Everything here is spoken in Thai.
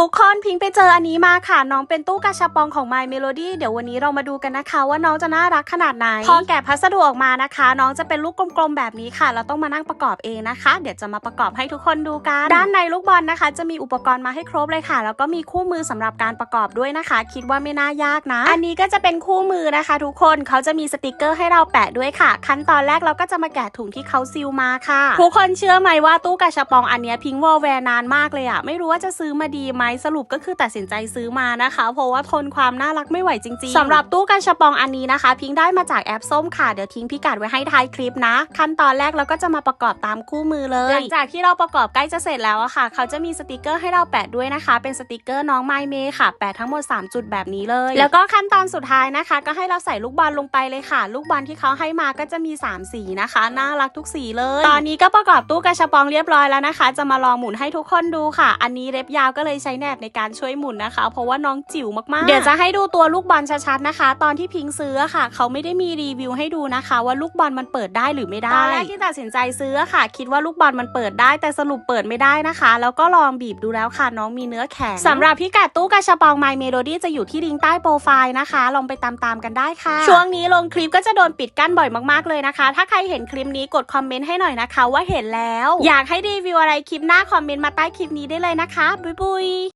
ทุกคนพิงไปเจออันนี้มาค่ะ น้องเป็นตู้กาชาปองของ My Melody เดี๋ยววันนี้เรามาดูกันนะคะว่าน้องจะน่ารักขนาดไหน พอแกะพัสดุออกมานะคะ น้องจะเป็นลูกกลมๆแบบนี้ค่ะ เราต้องมานั่งประกอบเองนะคะ เดี๋ยวจะมาประกอบให้ทุกคนดูกัน ด้านในลูกบอลนะคะ จะมีอุปกรณ์มาให้ครบเลยค่ะ แล้วก็มีคู่มือสำหรับการประกอบด้วยนะคะ คิดว่าไม่น่ายากนะ อันนี้ก็จะเป็นคู่มือนะคะ ทุกคนเขาจะมีสติกเกอร์ให้เราแปะด้วยค่ะ ขั้นตอนแรกเราก็จะมาแกะถุงที่เขาซีลมาค่ะ ทุกคนเชื่อไหมว่าตู้กาชาปองอันนี้พิงวอลแวร์นานมากเลยอะไม่รู้ว่าจะซื้อมาดีไหมสรุปก็คือตัดสินใจซื้อมานะคะ เพราะว่าทนความน่ารักไม่ไหวจริงๆสำหรับตู้กาชาปองอันนี้นะคะ พิงได้มาจากแอปส้มค่ะ เดี๋ยวทิ้งพิกัดไว้ให้ท้ายคลิปนะ ขั้นตอนแรกเราก็จะมาประกอบตามคู่มือเลย หลังจากที่เราประกอบใกล้จะเสร็จแล้วอะค่ะ เขาจะมีสติกเกอร์ให้เราแปะด้วยนะคะ เป็นสติกเกอร์น้องไมเมค่ะ แปะทั้งหมด 3 จุดแบบนี้เลย แล้วก็ขั้นตอนสุดท้ายนะคะ ก็ให้เราใส่ลูกบอลลงไปเลยค่ะ ลูกบอลที่เขาให้มาก็จะมี 3 สีนะคะ น่ารักทุกสีเลย ตอนนี้ก็ประกอบตู้กระชับปองเรียบร้อยแล้วนะคะ จะมาลองหมุนให้ทุกคนดูค่ะ อันนี้เล็บยาวก็เลยใช้แหนบในการช่วยหมุนนะคะ เพราะว่าน้องจิ๋วมากๆ เดี๋ยวจะให้ดูตัวลูกบอลชัดๆนะคะ ตอนที่พิงซื้ออะค่ะ เขาไม่ได้มีรีวิวให้ดูนะคะ ว่าลูกบอลมันเปิดได้หรือไม่ได้ตอนแรกที่ตัดสินใจซื้ออะค่ะ คิดว่าลูกบอลมันเปิดได้ แต่สรุปเปิดไม่ได้นะคะ แล้วก็ลองบีบดูแล้วค่ะน้องมีเนื้อแข็งสำหรับพิกัดตู้กระชับปอง My Melody จะอยู่ที่ลิงก์ใต้โปรไฟล์นะคะ ลองไปตามๆกันได้ค่ะ ช่วงนี้ลงคลิปก็จะโดนปิดกั้นบ่อยมากๆเลยนะคะ ถ้าใครเห็นคลิปนี้กดคอมเมนต์ให้หน่อยนะคะ ว่าเห็นแล้ว อยากให้รีวิวอะไรคลิปหน้าคอมเมนต์มาใต้คลิปนี้ได้เลยนะคะ บุยบุย